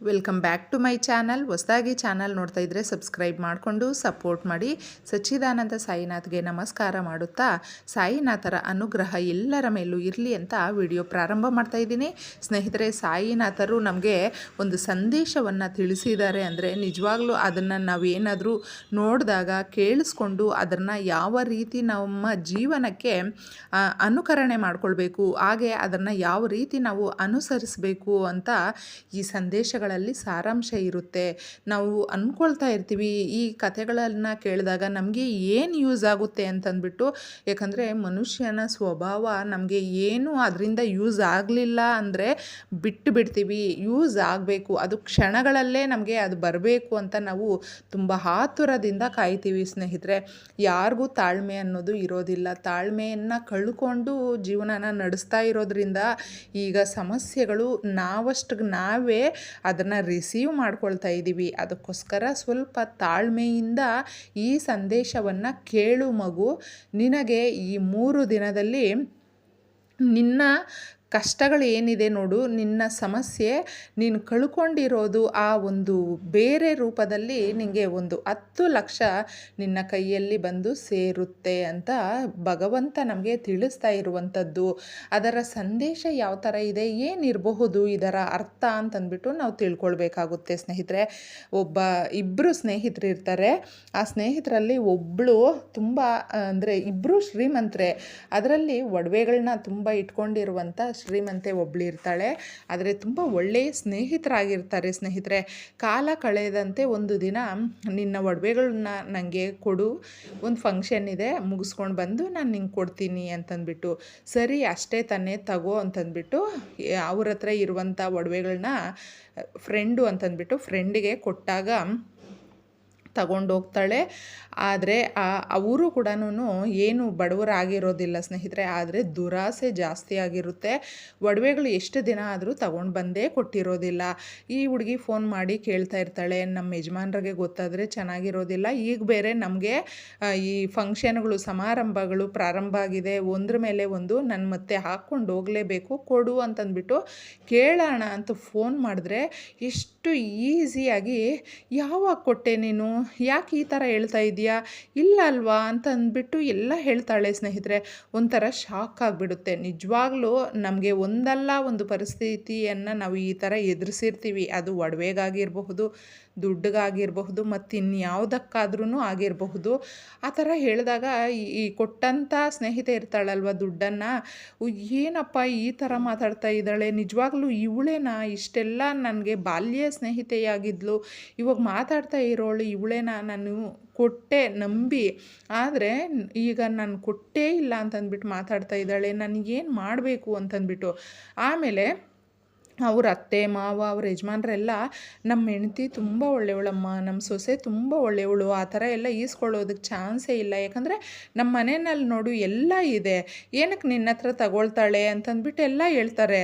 Welcome back to my channel ಹೊಸದಾಗಿ channel ನೋಡ್ತಾ ಇದ್ದರೆ ಸಬ್ಸ್ಕ್ರೈಬ್ ಮಾಡಿಕೊಂಡು ಸಪೋರ್ಟ್ ಮಾಡಿ. ಸಚ್ಚಿದಾನಂದ ಸಾಯಿನಾಥ್ಗೆ ನಮಸ್ಕಾರ ಮಾಡುತ್ತಾ. ಸಾಯಿನಾಥರ ಅನುಗ್ರಹ ಎಲ್ಲರ ಮೇಲೂ ಇರಲಿ ಅಂತ ವಿಡಿಯೋ ಪ್ರಾರಂಭ ಮಾಡ್ತಾ ಇದ್ದೀನಿ. ಸ್ನೇಹಿತರೆ, ಸಾಯಿನಾಥರು ನಮಗೆ ಒಂದು ಸಂದೇಶವನ್ನು ತಿಳಿಸಿದ್ದಾರೆ ಅಂದರೆ ನಿಜವಾಗ್ಲೂ ಅದನ್ನು ನಾವೇನಾದರೂ ನೋಡಿದಾಗ, ಕೇಳಿಸ್ಕೊಂಡು ಅದನ್ನು ಯಾವ ರೀತಿ ನಮ್ಮ ಜೀವನಕ್ಕೆ ಅನುಕರಣೆ ಮಾಡಿಕೊಳ್ಬೇಕು, ಹಾಗೆ ಅದನ್ನು ಯಾವ ರೀತಿ ನಾವು ಅನುಸರಿಸಬೇಕು ಅಂತ ಈ ಸಂದೇಶಗಳಲ್ಲಿ ಸಾರಾಂಶ ಇರುತ್ತೆ. ನಾವು ಅಂದ್ಕೊಳ್ತಾ ಇರ್ತೀವಿ, ಈ ಕಥೆಗಳನ್ನು ಕೇಳಿದಾಗ ನಮಗೆ ಏನು ಯೂಸ್ ಆಗುತ್ತೆ ಅಂತಂದ್ಬಿಟ್ಟು, ಯಾಕಂದರೆ ಮನುಷ್ಯನ ಸ್ವಭಾವ ನಮಗೆ ಏನು ಅದರಿಂದ ಯೂಸ್ ಆಗಲಿಲ್ಲ ಅಂದರೆ ಬಿಟ್ಟು ಬಿಡ್ತೀವಿ, ಯೂಸ್ ಆಗಬೇಕು. ಅದು ಕ್ಷಣಗಳಲ್ಲೇ ನಮಗೆ ಅದು ಬರಬೇಕು ಅಂತ ನಾವು ತುಂಬ ಆತುರದಿಂದ ಕಾಯ್ತೀವಿ ಸ್ನೇಹಿತರೆ. ಯಾರಿಗೂ ತಾಳ್ಮೆ ಅನ್ನೋದು ಇರೋದಿಲ್ಲ. ತಾಳ್ಮೆಯನ್ನು ಕಳ್ಕೊಂಡು ಜೀವನನ ನಡೆಸ್ತಾ ಇರೋದ್ರಿಂದ ಈಗ ಸಮಸ್ಯೆಗಳು ನಾವಷ್ಟು ನಾವೇ ಅದನ್ನು ರಿಸೀವ್ ಮಾಡ್ಕೊಳ್ತಾ ಇದ್ದೀವಿ ಅದಕ್ಕೋಸ್ಕರ ಸ್ವಲ್ಪ ತಾಳ್ಮೆಯಿಂದ ಈ ಸಂದೇಶವನ್ನು ಕೇಳು ಮಗು. ನಿನಗೆ ಈ ಮೂರು ದಿನದಲ್ಲಿ ನಿನ್ನ ಕಷ್ಟಗಳು ಏನಿದೆ ನೋಡು, ನಿನ್ನ ಸಮಸ್ಯೆ ನೀನು ಕಳ್ಕೊಂಡಿರೋದು ಆ ಒಂದು ಬೇರೆ ರೂಪದಲ್ಲಿ ನಿನಗೆ ಒಂದು ಹತ್ತು ಲಕ್ಷ ನಿನ್ನ ಕೈಯಲ್ಲಿ ಬಂದು ಸೇರುತ್ತೆ ಅಂತ ಭಗವಂತ ನಮಗೆ ತಿಳಿಸ್ತಾ ಇರುವಂಥದ್ದು. ಅದರ ಸಂದೇಶ ಯಾವ ಥರ ಇದೆ, ಏನಿರಬಹುದು, ಇದರ ಅರ್ಥ ಅಂತಂದ್ಬಿಟ್ಟು ನಾವು ತಿಳ್ಕೊಳ್ಬೇಕಾಗುತ್ತೆ ಸ್ನೇಹಿತರೆ. ಒಬ್ಬ ಇಬ್ಬರು ಸ್ನೇಹಿತರು ಇರ್ತಾರೆ. ಆ ಸ್ನೇಹಿತರಲ್ಲಿ ಒಬ್ಬಳು ತುಂಬ, ಅಂದರೆ ಇಬ್ಬರು ಶ್ರೀಮಂತರೆ. ಅದರಲ್ಲಿ ಒಡವೆಗಳನ್ನ ತುಂಬ ಇಟ್ಕೊಂಡಿರುವಂಥ ಶ್ರೀಮಂತೆ ಒಬ್ಳು ಇರ್ತಾಳೆ ಆದರೆ ತುಂಬ ಒಳ್ಳೆಯ ಸ್ನೇಹಿತರಾಗಿರ್ತಾರೆ ಸ್ನೇಹಿತರೆ. ಕಾಲ ಕಳೆದಂತೆ ಒಂದು ದಿನ ನಿನ್ನ ಒಡವೆಗಳನ್ನ ನನಗೆ ಕೊಡು. ಒಂದು ಫಂಕ್ಷನ್ ಇದೆ, ಮುಗಿಸ್ಕೊಂಡು ಬಂದು ನಾನು ನಿಂಗೆ ಕೊಡ್ತೀನಿ ಅಂತಂದ್ಬಿಟ್ಟು. ಸರಿ, ಅಷ್ಟೇ ತಾನೇ ತಗೋ ಅಂತಂದ್ಬಿಟ್ಟು, ಅವ್ರ ಹತ್ರ ಇರುವಂಥ ಒಡವೆಗಳನ್ನ ಫ್ರೆಂಡು ಅಂತಂದ್ಬಿಟ್ಟು ಫ್ರೆಂಡಿಗೆ ಕೊಟ್ಟಾಗ ತಗೊಂಡೋಗ್ತಾಳೆ. ಆದರೆ ಅವರು ಕೂಡ ಏನು ಬಡವರಾಗಿರೋದಿಲ್ಲ ಸ್ನೇಹಿತರೆ, ಆದರೆ ದುರಾಸೆ ಜಾಸ್ತಿ ಆಗಿರುತ್ತೆ. ಒಡವೆಗಳು ಎಷ್ಟು ದಿನ ಆದರೂ ತಗೊಂಡು ಬಂದೇ ಕೊಟ್ಟಿರೋದಿಲ್ಲ. ಈ ಹುಡುಗಿ ಫೋನ್ ಮಾಡಿ ಕೇಳ್ತಾ ಇರ್ತಾಳೆ ನಮ್ಮ ಯಜಮಾನ್ರಿಗೆ ಗೊತ್ತಾದರೆ ಚೆನ್ನಾಗಿರೋದಿಲ್ಲ. ಈಗ ಬೇರೆ ನಮಗೆ ಈ ಫಂಕ್ಷನ್ಗಳು, ಸಮಾರಂಭಗಳು ಪ್ರಾರಂಭ ಆಗಿದೆ. ಒಂದ್ರ ಮೇಲೆ ಒಂದು ನನ್ನ ಮತ್ತೆ ಹಾಕ್ಕೊಂಡು ಹೋಗಲೇಬೇಕು, ಕೊಡು ಅಂತಂದ್ಬಿಟ್ಟು ಕೇಳೋಣ ಅಂತ ಫೋನ್ ಮಾಡಿದ್ರೆ ಎಷ್ಟು ಈಸಿಯಾಗಿ ಯಾವಾಗ ಕೊಟ್ಟೆ ನೀನು? ಯಾಕೆ ಈ ಥರ ಹೇಳ್ತಾ ಇದೆಯಾ? ಇಲ್ಲ ಅಲ್ವಾ? ಅಂತ ಅಂದ್ಬಿಟ್ಟು ಎಲ್ಲ ಹೇಳ್ತಾಳೆ ಸ್ನೇಹಿತರೆ. ಒಂಥರ ಶಾಕ್ ಆಗಿಬಿಡುತ್ತೆ. ನಿಜವಾಗ್ಲೂ ನಮಗೆ ಒಂದಲ್ಲ ಒಂದು ಪರಿಸ್ಥಿತಿಯನ್ನು ನಾವು ಈ ಥರ ಎದುರಿಸಿರ್ತೀವಿ. ಅದು ಒಡವೆಗಾಗಿರಬಹುದು. ದುಡ್ಡಿಗಾಗಿರಬಹುದು ಮತ್ತು ಇನ್ಯಾವುದಕ್ಕಾದ್ರೂ ಆಗಿರಬಹುದು. ಆ ಥರ ಹೇಳಿದಾಗ ಈ- ಕೊಟ್ಟಂಥ ಸ್ನೇಹಿತೆ ಇರ್ತಾಳಲ್ವ ದುಡ್ಡನ್ನು ಏನಪ್ಪ ಈ ಥರ ಮಾತಾಡ್ತಾ ಇದ್ದಾಳೆ? ನಿಜವಾಗ್ಲೂ ಇವಳೇನಾ? ಇಷ್ಟೆಲ್ಲ ನನಗೆ ಬಾಲ್ಯ ಸ್ನೇಹಿತೆಯಾಗಿದ್ಲು. ಇವಾಗ ಮಾತಾಡ್ತಾ ಇರೋಳು ಇವಳೇನಾ? ನಾನು ಕೊಟ್ಟೆ ನಂಬಿ. ಆದರೆ ಈಗ ನಾನು ಕೊಟ್ಟೇ ಇಲ್ಲ ಅಂತಂದ್ಬಿಟ್ಟು ಮಾತಾಡ್ತಾ ಇದ್ದಾಳೆ. ನನಗೇನು ಮಾಡಬೇಕು ಅಂತಂದ್ಬಿಟ್ಟು. ಆಮೇಲೆ ಅವ್ರ ಅತ್ತೆ, ಮಾವ, ಅವ್ರ ಯಜಮಾನ್ರೆಲ್ಲ ನಮ್ಮ ಹೆಂಡ್ತಿ ತುಂಬ ಒಳ್ಳೆಯವಳಮ್ಮ ನಮ್ಮ ಸೊಸೆ ತುಂಬ ಒಳ್ಳೆಯವಳು. ಆ ಥರ ಎಲ್ಲ ಈಸ್ಕೊಳ್ಳೋದಕ್ಕೆ ಚಾನ್ಸೇ ಇಲ್ಲ. ಯಾಕಂದರೆ ನಮ್ಮ ಮನೆಯಲ್ಲಿ ನೋಡು ಎಲ್ಲ ಇದೆ. ಏನಕ್ಕೆ ನಿನ್ನ ಹತ್ರ ತಗೊಳ್ತಾಳೆ ಅಂತಂದ್ಬಿಟ್ಟು ಎಲ್ಲ ಹೇಳ್ತಾರೆ.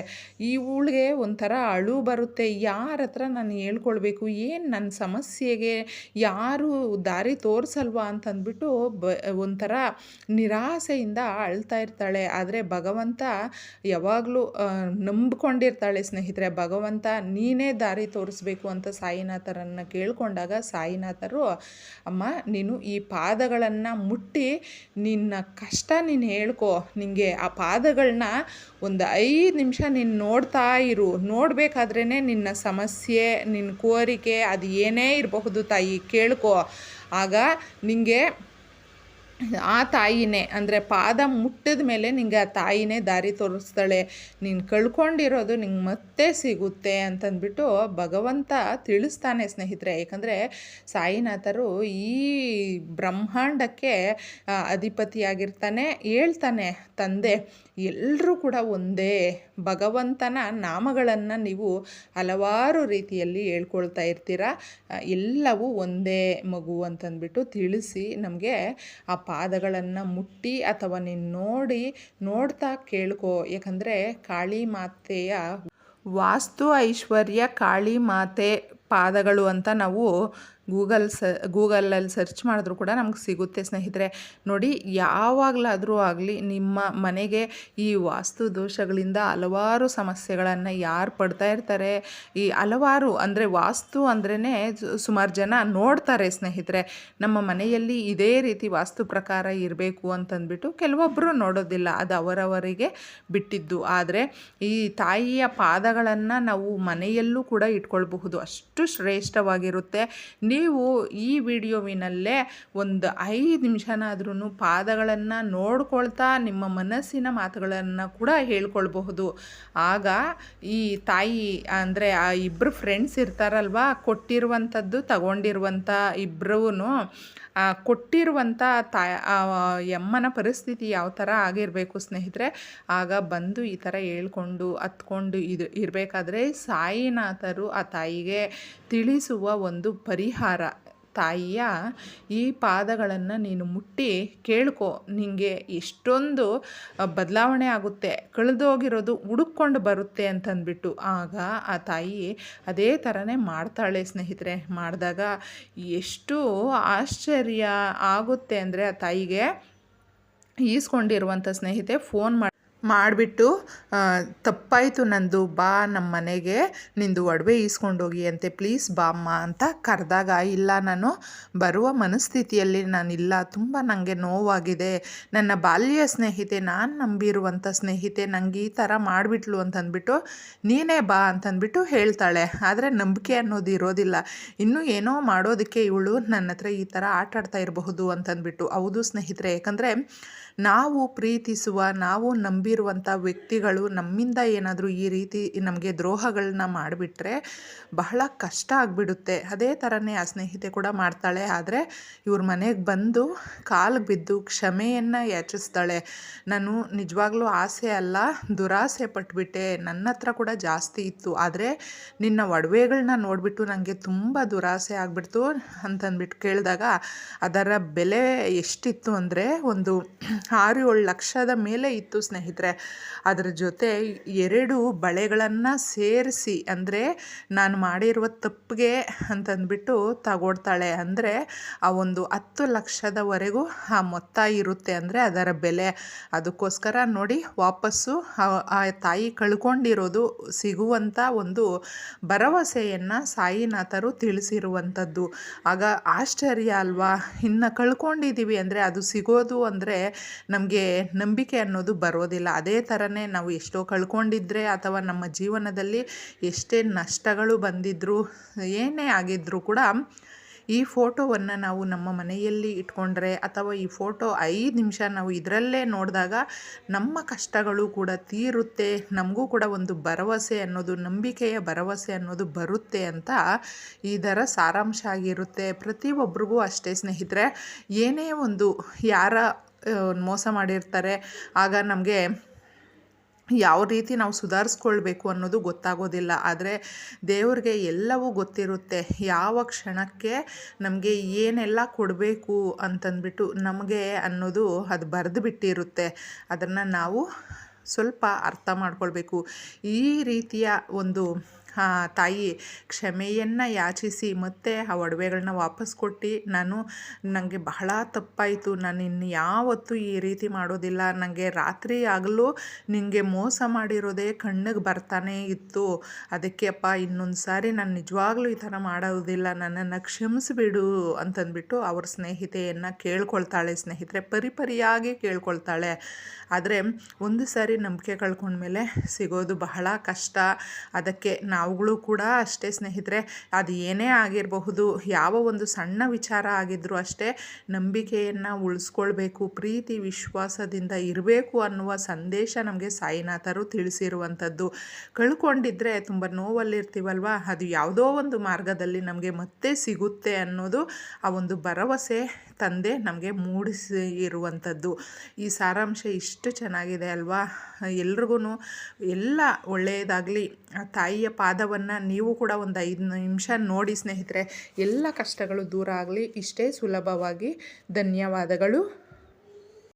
ಇವಳಿಗೆ ಒಂಥರ ಅಳು ಬರುತ್ತೆ. ಯಾರ ಹತ್ರ ನಾನು ಹೇಳ್ಕೊಳ್ಬೇಕು? ಏನು ನನ್ನ ಸಮಸ್ಯೆಗೆ? ಯಾರು ದಾರಿ ತೋರಿಸಲ್ವಾ ಅಂತಂದ್ಬಿಟ್ಟು ಬ, ಒಂಥರ ನಿರಾಸೆಯಿಂದ ಅಳ್ತಾ ಇರ್ತಾಳೆ. ಆದರೆ ಭಗವಂತ ಯಾವಾಗಲೂ ನಂಬ್ಕೊಂಡಿರ್ತಾಳೆ ಸ್ನೇಹಿತರೆ. ಭಗವಂತ ನೀನೇ ದಾರಿ ತೋರಿಸ್ಬೇಕು ಅಂತ ಸಾಯಿನಾಥರನ್ನು ಕೇಳಿಕೊಂಡಾಗ ಸಾಯಿನಾಥರು, ಅಮ್ಮ, ನೀನು ಈ ಪಾದಗಳನ್ನು ಮುಟ್ಟಿ, ನಿನ್ನ ಕಷ್ಟ ನೀನು ಹೇಳ್ಕೊ. ನಿನಗೆ ಆ ಪಾದಗಳನ್ನ ಒಂದು ಐದು ನಿಮಿಷ ನೀನು ನೋಡ್ತಾ ಇರು. ನೋಡಬೇಕಾದ್ರೇ ನಿನ್ನ ಸಮಸ್ಯೆ ನಿನ್ನ ಕೋರಿಕೆ ಅದು ಏನೇ ಇರಬಹುದು ತಾಯಿ ಕೇಳ್ಕೊ. ಆಗ ನಿನಗೆ ಆ ತಾಯಿನೇ, ಅಂದರೆ ಪಾದ ಮುಟ್ಟಿದ ಮೇಲೆ ನಿಂಗೆ ಆ ತಾಯಿನೇ ದಾರಿ ತೋರಿಸ್ತಾಳೆ. ನೀನು ಕಳ್ಕೊಂಡಿರೋದು ನಿಂಗೆ ಮತ್ತೆ ಸಿಗುತ್ತೆ ಅಂತಂದ್ಬಿಟ್ಟು ಭಗವಂತ ತಿಳಿಸ್ತಾನೆ ಸ್ನೇಹಿತರೆ. ಯಾಕಂದರೆ ಸಾಯಿನಾಥರು ಈ ಬ್ರಹ್ಮಾಂಡಕ್ಕೆ ಅಧಿಪತಿಯಾಗಿರ್ತಾನೆ, ಹೇಳ್ತಾನೆ ತಂದೆ. ಎಲ್ಲರೂ ಕೂಡ ಒಂದೇ ಭಗವಂತನ ನಾಮಗಳನ್ನು ನೀವು ಹಲವಾರು ರೀತಿಯಲ್ಲಿ ಹೇಳ್ಕೊಳ್ತಾ ಇರ್ತೀರ? ಎಲ್ಲವೂ ಒಂದೇ ಮಗು ಅಂತಂದ್ಬಿಟ್ಟು ತಿಳಿಸಿ ನಮಗೆ ಆ ಪಾದಗಳನ್ನು ಮುಟ್ಟಿ ಅಥವಾ ನೀನು ನೋಡಿ, ನೋಡ್ತಾ ಕೇಳ್ಕೊ. ಯಾಕಂದರೆ ಕಾಳಿ ಮಾತೆಯ ವಾಸ್ತು ಐಶ್ವರ್ಯ ಕಾಳಿ ಮಾತೆ ಪಾದಗಳು ಅಂತ ನಾವು ಗೂಗಲ್ ಸ, ಗೂಗಲಲ್ಲಿ ಸರ್ಚ್ ಮಾಡಿದ್ರು ಕೂಡ ನಮ್ಗೆ ಸಿಗುತ್ತೆ ಸ್ನೇಹಿತರೆ. ನೋಡಿ, ಯಾವಾಗಲಾದರೂ ಆಗಲಿ ನಿಮ್ಮ ಮನೆಗೆ ಈ ವಾಸ್ತು ದೋಷಗಳಿಂದ ಹಲವಾರು ಸಮಸ್ಯೆಗಳನ್ನು ಯಾರು ಪಡ್ತಾ ಇರ್ತಾರೆ, ಈ ಹಲವಾರು ಅಂದರೆ ವಾಸ್ತು ಅಂದ್ರೇ ಸುಮಾರು ಜನ ನೋಡ್ತಾರೆ ಸ್ನೇಹಿತರೆ. ನಮ್ಮ ಮನೆಯಲ್ಲಿ ಇದೇ ರೀತಿ ವಾಸ್ತು ಪ್ರಕಾರ ಇರಬೇಕು ಅಂತಂದ್ಬಿಟ್ಟು ಕೆಲವೊಬ್ಬರು ನೋಡೋದಿಲ್ಲ. ಅದು ಅವರವರಿಗೆ ಬಿಟ್ಟಿದ್ದು. ಆದರೆ ಈ ತಾಯಿಯ ಪಾದಗಳನ್ನು ನಾವು ಮನೆಯಲ್ಲೂ ಕೂಡ ಇಟ್ಕೊಳ್ಬಹುದು. ಅಷ್ಟು ಶ್ರೇಷ್ಠವಾಗಿರುತ್ತೆ. ನೀವು ಈ ವಿಡಿಯೋವಿನಲ್ಲೇ ಒಂದು ಐದು ನಿಮಿಷನಾದ್ರೂ ಪಾದಗಳನ್ನು ನೋಡ್ಕೊಳ್ತಾ ನಿಮ್ಮ ಮನಸ್ಸಿನ ಮಾತುಗಳನ್ನು ಕೂಡ ಹೇಳ್ಕೊಳ್ಬಹುದು. ಆಗ ಈ ತಾಯಿ ಅಂದರೆ ಆ ಇಬ್ಬರು ಫ್ರೆಂಡ್ಸ್ ಇರ್ತಾರಲ್ವ, ಕೊಟ್ಟಿರುವಂಥದ್ದು ತಗೊಂಡಿರುವಂಥ ಇಬ್ಬರೂ ಕೊಟ್ಟಿರುವಂಥ ತಾ ಯಮ್ಮನ ಪರಿಸ್ಥಿತಿ ಯಾವ ಥರ ಆಗಿರಬೇಕು ಸ್ನೇಹಿತರೆ, ಆಗ ಬಂದು ಈ ಥರ ಹೇಳ್ಕೊಂಡು ಹತ್ಕೊಂಡು ಇದು ಇರಬೇಕಾದ್ರೆ ಸಾಯಿನಾಥರು ಆ ತಾಯಿಗೆ ತಿಳಿಸುವ ಒಂದು ಪರಿಹಾರ ತಾಯಿಯ ಈ ಪಾದಗಳನ್ನು ನೀನು ಮುಟ್ಟಿ ಕೇಳ್ಕೊ. ನಿನಗೆ ಎಷ್ಟೊಂದು ಬದಲಾವಣೆ ಆಗುತ್ತೆ. ಕಳೆದೋಗಿರೋದು ಹುಡುಕೊಂಡು ಬರುತ್ತೆ ಅಂತಂದ್ಬಿಟ್ಟು ಆಗ ಆ ತಾಯಿ ಅದೇ ಥರನೇ ಮಾಡ್ತಾಳೆ ಸ್ನೇಹಿತರೆ. ಮಾಡಿದಾಗ ಎಷ್ಟು ಆಶ್ಚರ್ಯ ಆಗುತ್ತೆ ಅಂದರೆ ಆ ತಾಯಿಗೆ ಈಸ್ಕೊಂಡಿರುವಂಥ ಸ್ನೇಹಿತೆ ಫೋನ್ ಮಾಡಿ ಮಾಡಿಬಿಟ್ಟು ತಪ್ಪಾಯಿತು ನಂದು, ಬಾ ನಮ್ಮ ಮನೆಗೆ, ನಿಂದು ಒಡವೆ ಈಸ್ಕೊಂಡೋಗಿ ಅಂತೆ, ಪ್ಲೀಸ್ ಬಾಮ್ಮ ಅಂತ ಕರೆದಾಗ, ಇಲ್ಲ ನಾನು ಬರುವ ಮನಸ್ಥಿತಿಯಲ್ಲಿ ನಾನಿಲ್ಲ, ತುಂಬ ನನಗೆ ನೋವಾಗಿದೆ. ನನ್ನ ಬಾಲ್ಯ ಸ್ನೇಹಿತೆ, ನಾನು ನಂಬಿರುವಂಥ ಸ್ನೇಹಿತೆ ನನಗೆ ಈ ಥರ ಮಾಡಿಬಿಟ್ಲು ಅಂತಂದ್ಬಿಟ್ಟು, ನೀನೇ ಬಾ ಅಂತಂದ್ಬಿಟ್ಟು ಹೇಳ್ತಾಳೆ. ಆದರೆ ನಂಬಿಕೆ ಅನ್ನೋದು ಇರೋದಿಲ್ಲ. ಇನ್ನೂ ಏನೋ ಮಾಡೋದಕ್ಕೆ ಇವಳು ನನ್ನ ಹತ್ರ ಈ ಥರ ಆಟ ಆಡ್ತಾ ಇರಬಹುದು ಅಂತಂದ್ಬಿಟ್ಟು. ಹೌದು ಸ್ನೇಹಿತರೆ, ಯಾಕಂದರೆ ನಾವು ಪ್ರೀತಿಸುವ, ನಾವು ನಂಬಿರುವಂಥ ವ್ಯಕ್ತಿಗಳು ನಮ್ಮಿಂದ ಏನಾದರೂ ಈ ರೀತಿ ನಮಗೆ ದ್ರೋಹಗಳನ್ನ ಮಾಡಿಬಿಟ್ರೆ ಬಹಳ ಕಷ್ಟ ಆಗಿಬಿಡುತ್ತೆ. ಅದೇ ಥರನೇ ಆ ಸ್ನೇಹಿತೆ ಕೂಡ ಮಾಡ್ತಾಳೆ. ಆದರೆ ಇವ್ರ ಮನೆಗೆ ಬಂದು ಕಾಲು ಬಿದ್ದು ಕ್ಷಮೆಯನ್ನು ಯಾಚಿಸ್ತಾಳೆ. ನಾನು ನಿಜವಾಗ್ಲೂ ಆಸೆ ಅಲ್ಲ, ದುರಾಸೆ ಪಟ್ಬಿಟ್ಟೆ. ನನ್ನ ಹತ್ರ ಕೂಡ ಜಾಸ್ತಿ ಇತ್ತು. ಆದರೆ ನಿನ್ನ ಒಡವೆಗಳನ್ನ ನೋಡಿಬಿಟ್ಟು ನನಗೆ ತುಂಬ ದುರಾಸೆ ಆಗಿಬಿಡ್ತು ಅಂತಂದ್ಬಿಟ್ಟು ಕೇಳಿದಾಗ ಅದರ ಬೆಲೆ ಎಷ್ಟಿತ್ತು ಅಂದರೆ ಒಂದು ಆರು ಏಳು ಲಕ್ಷದ ಮೇಲೆ ಇತ್ತು ಸ್ನೇಹಿತರೆ. ಅದರ ಜೊತೆ ಎರಡು ಬಳೆಗಳನ್ನು ಸೇರಿಸಿ, ಅಂದರೆ ನಾನು ಮಾಡಿರುವ ತಪ್ಪಿಗೆ ಅಂತಂದ್ಬಿಟ್ಟು ತಗೊಡ್ತಾಳೆ ಅಂದರೆ ಆ ಒಂದು ಹತ್ತು ಲಕ್ಷದವರೆಗೂ ಆ ಮೊತ್ತ ಇರುತ್ತೆ. ಅಂದರೆ ಅದರ ಬೆಲೆ. ಅದಕ್ಕೋಸ್ಕರ ನೋಡಿ ವಾಪಸ್ಸು ಆ ತಾಯಿ ಕಳ್ಕೊಂಡಿರೋದು ಸಿಗುವಂಥ ಒಂದು ಭರವಸೆಯನ್ನು ಸಾಯಿನಾಥರು ತಿಳಿಸಿರುವಂಥದ್ದು. ಆಗ ಆಶ್ಚರ್ಯ ಅಲ್ವಾ? ಇನ್ನು ಕಳ್ಕೊಂಡಿದ್ದೀವಿ ಅಂದರೆ ಅದು ಸಿಗೋದು ಅಂದರೆ ನಮಗೆ ನಂಬಿಕೆ ಅನ್ನೋದು ಬರೋದಿಲ್ಲ. ಅದೇ ಥರನೇ ನಾವು ಎಷ್ಟೋ ಕಳ್ಕೊಂಡಿದ್ರೆ ಅಥವಾ ನಮ್ಮ ಜೀವನದಲ್ಲಿ ಎಷ್ಟೇ ನಷ್ಟಗಳು ಬಂದಿದ್ದರೂ ಏನೇ ಆಗಿದ್ದರೂ ಕೂಡ ಈ ಫೋಟೋವನ್ನು ನಾವು ನಮ್ಮ ಮನೆಯಲ್ಲಿ ಇಟ್ಕೊಂಡ್ರೆ ಅಥವಾ ಈ ಫೋಟೋ ಐದು ನಿಮಿಷ ನಾವು ಇದರಲ್ಲೇ ನೋಡಿದಾಗ ನಮ್ಮ ಕಷ್ಟಗಳು ಕೂಡ ತೀರುತ್ತೆ, ನಮಗೂ ಕೂಡ ಒಂದು ಭರವಸೆ ಅನ್ನೋದು, ನಂಬಿಕೆಯ ಭರವಸೆ ಅನ್ನೋದು ಬರುತ್ತೆ ಅಂತ ಇದರ ಸಾರಾಂಶ ಆಗಿರುತ್ತೆ. ಪ್ರತಿಯೊಬ್ಬರಿಗೂ ಅಷ್ಟೇ ಸ್ನೇಹಿತರೆ, ಏನೇ ಒಂದು ಯಾರ ಮೋಸ ಮಾಡಿರ್ತಾರೆ. ಆಗ ನಮಗೆ ಯಾವ ರೀತಿ ನಾವು ಸುಧಾರಿಸ್ಕೊಳ್ಬೇಕು ಅನ್ನೋದು ಗೊತ್ತಾಗೋದಿಲ್ಲ. ಆದರೆ ದೇವ್ರಿಗೆ ಎಲ್ಲವೂ ಗೊತ್ತಿರುತ್ತೆ. ಯಾವ ಕ್ಷಣಕ್ಕೆ ನಮಗೆ ಏನೆಲ್ಲ ಕೊಡಬೇಕು ಅಂತಂದ್ಬಿಟ್ಟು ನಮಗೆ ಅನ್ನೋದು ಅದು ಬರೆದು ಬಿಟ್ಟಿರುತ್ತೆ. ಅದನ್ನು ನಾವು ಸ್ವಲ್ಪ ಅರ್ಥ ಮಾಡ್ಕೊಳ್ಬೇಕು. ಈ ರೀತಿಯ ಒಂದು ತಾಯಿ, ಕ್ಷಮೆಯನ್ನು ಯಾಚಿಸಿ, ಮತ್ತೆ ಆ ಒಡವೆಗಳನ್ನ ವಾಪಸ್ ಕೊಟ್ಟು, ನಾನು ನನಗೆ ಬಹಳ ತಪ್ಪಾಯಿತು, ನಾನು ಇನ್ನು ಯಾವತ್ತೂ ಈ ರೀತಿ ಮಾಡೋದಿಲ್ಲ ನನಗೆ ರಾತ್ರಿ ಆಗಲೂ ನಿನಗೆ ಮೋಸ ಮಾಡಿರೋದೇ ಕಣ್ಣಿಗೆ ಬರ್ತಾನೆ ಇತ್ತು, ಅದಕ್ಕೆ ಅಪ್ಪ ಇನ್ನೊಂದು ಸಾರಿ ನಾನು ನಿಜವಾಗ್ಲೂ ಈ ಥರ ಮಾಡೋದಿಲ್ಲ, ನನ್ನನ್ನು ಕ್ಷಮಿಸಿಬಿಡು ಅಂತಂದ್ಬಿಟ್ಟು ಅವ್ರ ಸ್ನೇಹಿತೆಯನ್ನು ಕೇಳ್ಕೊಳ್ತಾಳೆ, ಸ್ನೇಹಿತರೆ ಪರಿಪರಿಯಾಗಿ ಕೇಳ್ಕೊಳ್ತಾಳೆ. ಆದರೆ ಒಂದು ಸಾರಿ ನಂಬಿಕೆ ಕಳ್ಕೊಂಡ್ಮೇಲೆ ಸಿಗೋದು ಬಹಳ ಕಷ್ಟ, ಅದಕ್ಕೆ ನಾವುಗಳು ಕೂಡ ಅಷ್ಟೇ ಸ್ನೇಹಿತರೆ, ಅದು ಏನೇ ಆಗಿರಬಹುದು, ಯಾವ ಒಂದು ಸಣ್ಣ ವಿಚಾರ ಆಗಿದ್ದರೂ ಅಷ್ಟೇ ನಂಬಿಕೆಯನ್ನು ಉಳಿಸ್ಕೊಳ್ಬೇಕು, ಪ್ರೀತಿ, ವಿಶ್ವಾಸದಿಂದ ಇರಬೇಕು ಅನ್ನುವ ಸಂದೇಶ ನಮಗೆ ಸಾಯಿನಾಥರು ತಿಳಿಸಿರುವಂಥದ್ದು. ಕಳ್ಕೊಂಡಿದ್ರೆ ತುಂಬ ನೋವಲ್ಲಿರ್ತೀವಲ್ವ? ಅದು ಯಾವುದೋ ಒಂದು ಮಾರ್ಗದಲ್ಲಿ ನಮಗೆ ಮತ್ತೆ ಸಿಗುತ್ತೆ ಅನ್ನೋದು ಆ ಒಂದು ಭರವಸೆ ತಂದೆ ನಮಗೆ ಮೂಡಿಸಿ ಇರುವಂಥದ್ದು ಈ ಸಾರಾಂಶ ಇಷ್ಟು ಚೆನ್ನಾಗಿದೆ ಅಲ್ವಾ? ಎಲ್ರಿಗೂ ಎಲ್ಲ ಒಳ್ಳೆಯದಾಗಲಿ, ಆ ತಾಯಿಯ ಪಾದವನ್ನು ನೀವು ಕೂಡ ಒಂದು ಐದು ನಿಮಿಷ ನೋಡಿ ಸ್ನೇಹಿತರೆ, ಎಲ್ಲ ಕಷ್ಟಗಳು ದೂರ ಆಗಲಿ, ಇಷ್ಟೇ ಸುಲಭವಾಗಿ ಧನ್ಯವಾದಗಳು.